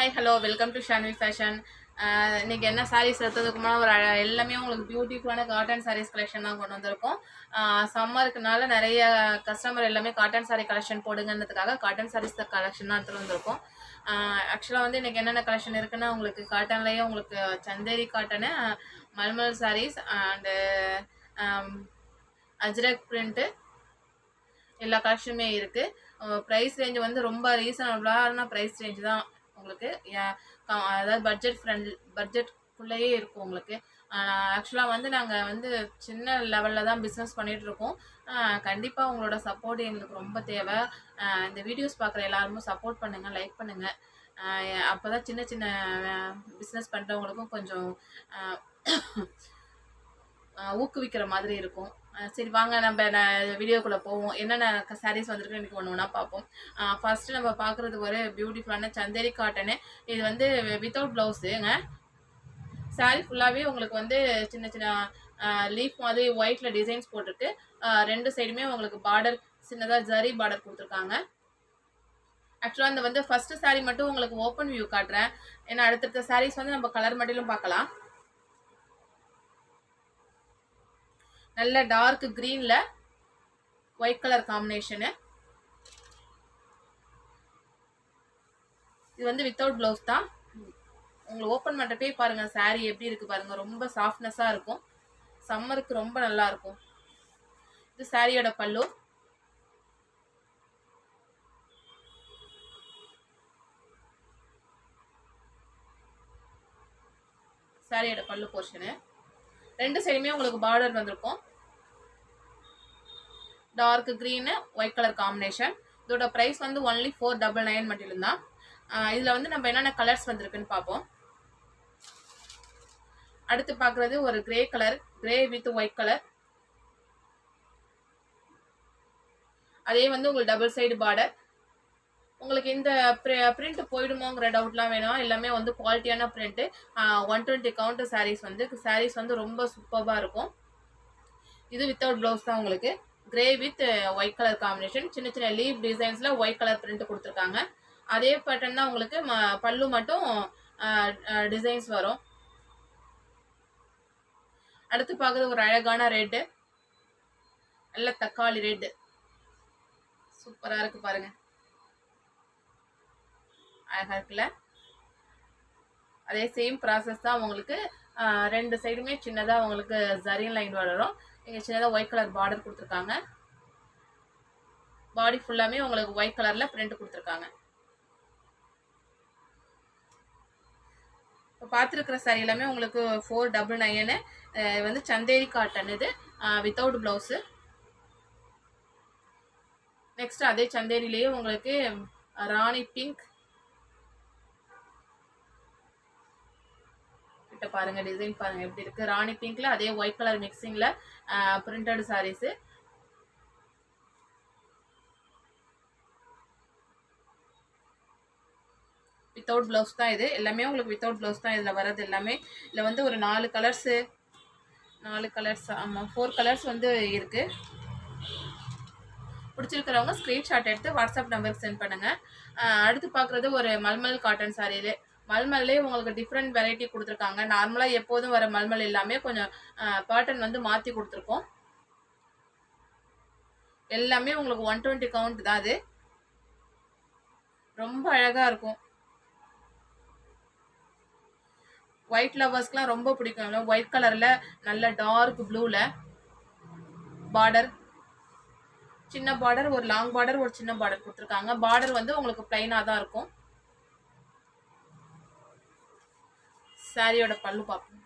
Hi hello welcome to Shanvi fashion இன்றைக்கி என்ன சாரீஸ் எடுத்ததுக்கு ஒரு எல்லாமே உங்களுக்கு பியூட்டிஃபுல்லான காட்டன் சாரீஸ் கலெக்ஷன் தான் கொண்டு வந்திருக்கோம். சம்மருக்குனால நிறைய கஸ்டமர் எல்லாமே காட்டன் சாரீ கலெக்ஷன் போடுங்கன்றதுக்காக காட்டன் சாரீஸ் கலெக்ஷன் தான் எடுத்துகிட்டு வந்திருக்கோம். ஆக்சுவலாக வந்து இன்றைக்கி என்னென்ன கலெக்ஷன் இருக்குன்னா உங்களுக்கு காட்டன்லேயே உங்களுக்கு Chanderi cotton malmal saris and Ajrak print எல்லா கலெக்ஷனுமே இருக்குது ப்ரைஸ் ரேஞ்ச் வந்து ரொம்ப ரீசனபிளான ப்ரைஸ் ரேஞ்ச் தான். உங்களுக்கு அதாவது பட்ஜெட் ஃப்ரெண்ட் பட்ஜெட்குள்ளேயே இருக்கும் உங்களுக்கு. ஆக்சுவலாக வந்து நாங்கள் வந்து சின்ன லெவலில் தான் பிஸ்னஸ் பண்ணிகிட்ருக்கோம் கண்டிப்பாக உங்களோட சப்போர்ட் எங்களுக்கு ரொம்ப தேவை. இந்த வீடியோஸ் பார்க்குற எல்லாருமே சப்போர்ட் பண்ணுங்கள் லைக் பண்ணுங்கள் அப்போ தான் சின்ன சின்ன பிஸ்னஸ் பண்ணுறவங்களுக்கும் கொஞ்சம் ஊக்குவிக்கிற மாதிரி இருக்கும். சரி வாங்க நம்ம வீடியோக்குள்ளே போவோம். என்னென்ன சாரீஸ் வந்திருக்கு எனக்கு ஒன்று ஒன்றா பார்ப்போம். ஃபஸ்ட்டு நம்ம பார்க்குறது ஒரு பியூட்டிஃபுல்லான சந்தேரி காட்டனு இது வந்து வித்தவுட் ப்ளவுஸுங்க சாரீ ஃபுல்லாகவே உங்களுக்கு வந்து சின்ன சின்ன லீஃப் மாதிரி ஒயிட்டில் டிசைன்ஸ் போட்டிருக்கு. ரெண்டு சைடுமே உங்களுக்கு பார்டர் சின்னதாக ஜரி பார்டர் கொடுத்துருக்காங்க. ஆக்சுவலாக இந்த வந்து ஃபஸ்ட்டு சாரீ மட்டும் உங்களுக்கு ஓப்பன் வியூ காட்டுறேன். ஏன்னா அடுத்தடுத்த சாரீஸ் வந்து நம்ம கலர் மட்டும் பார்க்கலாம். நல்ல டார்க் க்ரீனில் ஒயிட் கலர் காம்பினேஷனு இது வந்து வித்தவுட் ப்ளவுஸ் தான். உங்களுக்கு ஓப்பன் பண்ணுறப்பே பாருங்க saree எப்படி இருக்கு பாருங்க. ரொம்ப சாஃப்ட்னஸாக இருக்கும். சம்மருக்கு ரொம்ப நல்லா இருக்கும். இது சாரியோட பல்லு. சாரியோட பல்லு போர்ஷனு ரெண்டு சைடுமே உங்களுக்கு பார்டர் வந்திருக்கும். Dark green white colour combination இதோட ப்ரைஸ் வந்து ஒன்லி ஃபோர் டபுள் நைன் மட்டும்தான். இதில் வந்து நம்ம என்னென்ன கலர்ஸ் வந்திருக்குன்னு பார்ப்போம். அடுத்து பார்க்குறது ஒரு grey colour grey with white colour அதே வந்து உங்களுக்கு டபுள் சைடு பார்டர் உங்களுக்கு இந்த பிரிண்ட் போயிடுமோங்கிற டவுட்லாம் வேணும். எல்லாமே வந்து குவாலிட்டியான print one twenty counter saris வந்து சாரீஸ் வந்து ரொம்ப சூப்பராக இருக்கும். இது வித்தவுட் ப்ளவுஸ் தான் உங்களுக்கு. Grey with white colour combination சின்ன சின்ன லீவ் டிசைன்ஸில் ஒயிட் கலர் பிரிண்ட் கொடுத்துருக்காங்க. அதே பேட்டர்ன் தான் உங்களுக்கு ம- பல்லு மட்டும் டிசைன்ஸ் வரும். அடுத்து பார்க்குறது ஒரு அழகான ரெட்டு நல்ல தக்காளி ரெட்டு சூப்பராக இருக்கு பாருங்க. அழகா இருக்குல்ல? அதே சேம் ப்ராசஸ் தான் உங்களுக்கு ரெண்டு சைடுமே சின்னதாக உங்களுக்கு ஜரின் லைன் வளரும் இங்கே சின்னதாக ஒயிட் கலர் பார்டர் கொடுத்துருக்காங்க. பாடி ஃபுல்லாமே உங்களுக்கு ஒயிட் கலரில் பிரிண்ட் கொடுத்துருக்காங்க. இப்போ பார்த்துருக்குற சாரி எல்லாமே உங்களுக்கு ஃபோர் டபுள் நைனு வந்து சந்தேரி காட்டன் இது வித்தவுட் ப்ளவுஸு நெக்ஸ்ட் அதே சந்தேரிலேயே உங்களுக்கு ராணி பிங்க் கிட்ட பாருங்க டிசைன் பாருங்க எப்படி இருக்கு. ராணி பிங்க்ல அதே ஒயிட் கலர் மிக்சிங்ல பிரிண்டட் சாரீஸ் வித்தவுட் ப்ளவுஸ் தான் இது. எல்லாமே உங்களுக்கு வித்தவுட் ப்ளவுஸ் தான் இதில் வர்றது எல்லாமே. இதில் வந்து ஒரு நாலு கலர்ஸு நாலு கலர்ஸ் ஆமாம் ஃபோர் கலர்ஸ் வந்து இருக்குது பிடிச்சிருக்கிறவங்க ஸ்க்ரீன்ஷாட் எடுத்து வாட்ஸ்அப் நம்பருக்கு சென்ட் பண்ணுங்கள் அடுத்து பார்க்குறது ஒரு மல்மல் காட்டன் சாரீலே மல்மல்லே உங்களுக்கு டிஃப்ரெண்ட் வெரைட்டி கொடுத்துருக்காங்க. நார்மலாக எப்போதும் வர மல்மல் எல்லாமே கொஞ்சம் பேட்டர்ன் வந்து மாற்றி கொடுத்துருக்கோம். எல்லாமே உங்களுக்கு ஒன் டுவெண்ட்டி கவுண்ட் தான் அது. ரொம்ப அழகாக இருக்கும். ஒயிட் லவர்ஸ்க்குலாம் ரொம்ப பிடிக்கும். ஒயிட் கலரில் நல்ல டார்க் ப்ளூவில் பார்டர் சின்ன பார்டர் ஒரு லாங் பார்டர் ஒரு சின்ன பார்டர் கொடுத்துருக்காங்க. பார்டர் வந்து உங்களுக்கு பிளைனாக தான் இருக்கும். சாரியோட பல்லு பார்ப்போம்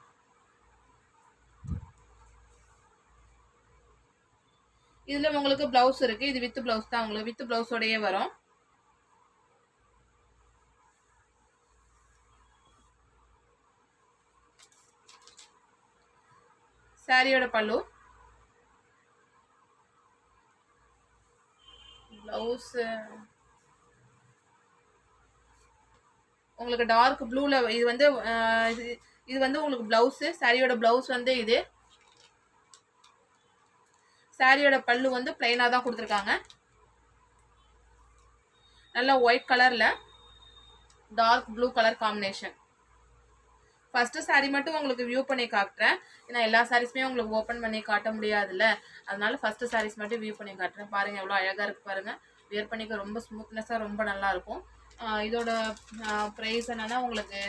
இதில் உங்களுக்கு ப்ளவுஸ் இருக்குது இது வித் ப்ளவுஸ் தான் உங்களுக்கு. வித் ப்ளவுஸோடையே வரும். சாரியோட பல்லு. ப்ளவுஸ் உங்களுக்கு டார்க் ப்ளூவில் இது வந்து இது இது வந்து உங்களுக்கு ப்ளவுஸு சாரியோட ப்ளவுஸ் வந்து இது. சாரியோட பல்லு வந்து பிளைனாக தான் கொடுத்துருக்காங்க. நல்லா ஒயிட் கலரில் dark blue colour combination first saree மட்டும் உங்களுக்கு வியூ பண்ணி காட்டுறேன். ஏன்னா எல்லா சாரீஸுமே உங்களுக்கு ஓப்பன் பண்ணி காட்ட முடியாதுல்ல. அதனால ஃபஸ்ட்டு சாரீஸ் மட்டும் வியூ பண்ணி காட்டுறேன். பாருங்கள் எவ்வளோ அழகாக இருக்குது பாருங்கள் வியர் பண்ணிக்க ரொம்ப ஸ்மூத்னஸாக ரொம்ப நல்லாயிருக்கும் இதோட ப்ரைஸ் என்னன்னா உங்களுக்கு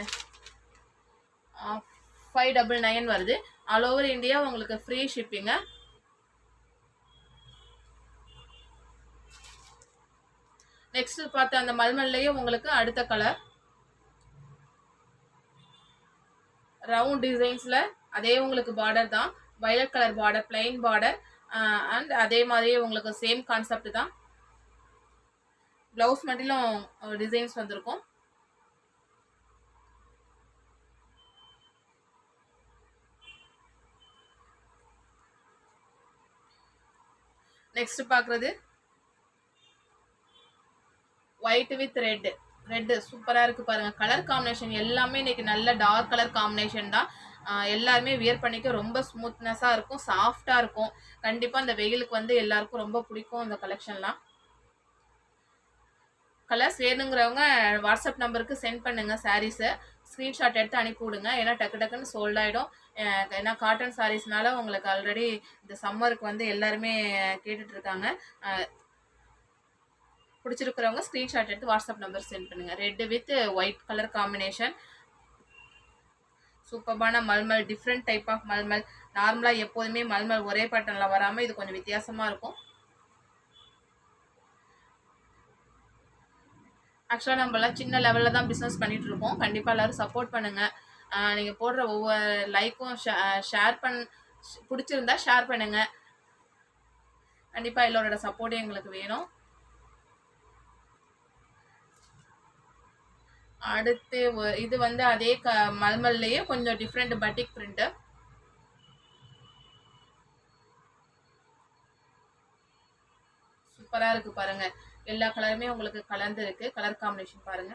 ஃபைவ் டபுள் நைன் வருது. ஆல் ஓவர் இந்தியா உங்களுக்கு ஃப்ரீ ஷிப்பிங்க நெக்ஸ்ட் பார்த்த அந்த மல்மல்லையே உங்களுக்கு அடுத்த கலர் ரவுண்ட் டிசைன்ஸில் அதே உங்களுக்கு பார்டர் தான். Violet colour border plain border and அதே மாதிரியே உங்களுக்கு சேம் கான்செப்ட் தான். ப்ளவுஸ் மட்டும் டிசைன்ஸ் வந்திருக்கும். நெக்ஸ்ட் பார்க்குறது ஒயிட் வித் ரெட் ரெட் சூப்பராக இருக்குது பாருங்கள் கலர் காம்பினேஷன் எல்லாமே இன்னைக்கு நல்ல டார்க் கலர் காம்பினேஷன் தான். எல்லாருமே வியர் பண்ணிக்க ரொம்ப ஸ்மூத்னஸாக இருக்கும் சாஃப்டாக இருக்கும். கண்டிப்பாக அந்த வெயிலுக்கு வந்து எல்லாருக்கும் ரொம்ப பிடிக்கும் இந்த கலெக்ஷன்லாம் கலர்ஸ் வேணுங்கிறவங்க வாட்ஸ்அப் நம்பருக்கு சென்ட் பண்ணுங்க சாரீஸை ஸ்க்ரீன்ஷாட் எடுத்து அனுப்பி விடுங்க ஏன்னா டக்கு டக்குன்னு சோல்ட் ஆகிடும் ஏன்னா காட்டன் சாரீஸ்னால உங்களுக்கு ஆல்ரெடி இந்த சம்மருக்கு வந்து எல்லாருமே கேட்டுட்டு இருக்காங்க. பிடிச்சிருக்கிறவங்க ஸ்க்ரீன்ஷாட் எடுத்து வாட்ஸ்அப் நம்பர் சென்ட் பண்ணுங்க. Red with white colour combination சூப்பர்பான malmal different type of malmal. நார்மலாக எப்போதுமே மல்மல் ஒரே பேட்டர்னில் வராமல் இது கொஞ்சம் வித்தியாசமாக இருக்கும். ஆக்சுவலாக நம்மளாம் சின்ன லெவலில் தான் பிஸ்னஸ் பண்ணிட்டு இருக்கோம். கண்டிப்பாக எல்லாரும் சப்போர்ட் பண்ணுங்கள் நீங்கள் போடுற ஒவ்வொரு லைக்கும் ஷேர் பண் பிடிச்சிருந்தா ஷேர் பண்ணுங்கள் கண்டிப்பாக எல்லோரோட சப்போர்ட்டும் எங்களுக்கு வேணும். அடுத்து இது வந்து அதே க மல்மல்லையே கொஞ்சம் டிஃப்ரெண்ட் பட்டிக் பிரிண்ட்டு சூப்பராக இருக்கு பாருங்க. எல்லா கலருமே உங்களுக்கு கலந்து இருக்கு கலர் காம்பினேஷன் பாருங்க.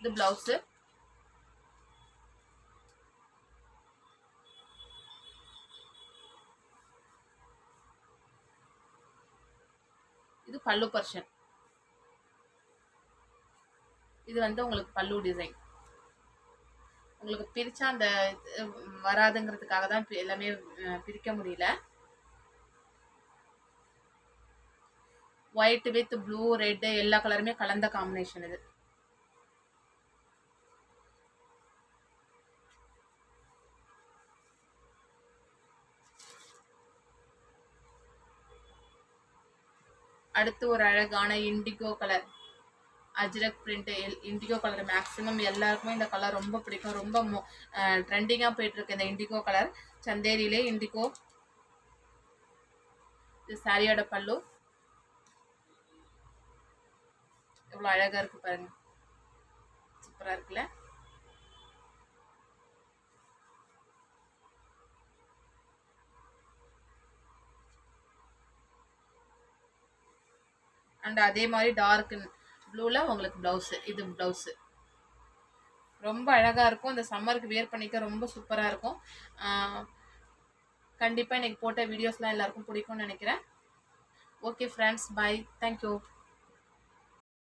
இது பிளவுஸு இது பல்லு பர்ஷன் இது வந்து உங்களுக்கு பல்லு டிசைன் உங்களுக்கு பிரிச்சா அந்த வராதுங்கிறதுக்காக தான் எல்லாமே பிரிக்க முடியல. ஒயிட் வித் ப்ளூ ரெட் எல்லா கலருமே கலந்த காம்பினேஷன் இது. அடுத்து ஒரு அழகான indigo colour Ajrak print indigo colour maximum எல்லாருக்குமே இந்த கலர் ரொம்ப பிடிக்கும். ரொம்ப மோ ட்ரெண்டிங்காக போயிட்டுருக்கு இந்த இண்டிகோ கலர் சந்தேரியிலே இண்டிகோ இது சாரியோட பல்லு. எவ்வளோ அழகாக இருக்கு பாருங்க. சூப்பராக இருக்குல்ல? அண்ட் அதே மாதிரி டார்க் ப்ளூவில் உங்களுக்கு ப்ளவுஸு இது ப்ளவுஸு ரொம்ப அழகாக இருக்கும். இந்த சம்மருக்கு வியர் பண்ணிக்க ரொம்ப சூப்பராக இருக்கும். கண்டிப்பாக எனக்கு போட்ட வீடியோஸ்லாம் எல்லாருக்கும் பிடிக்கும்னு நினைக்கிறேன். Okay friends by thank you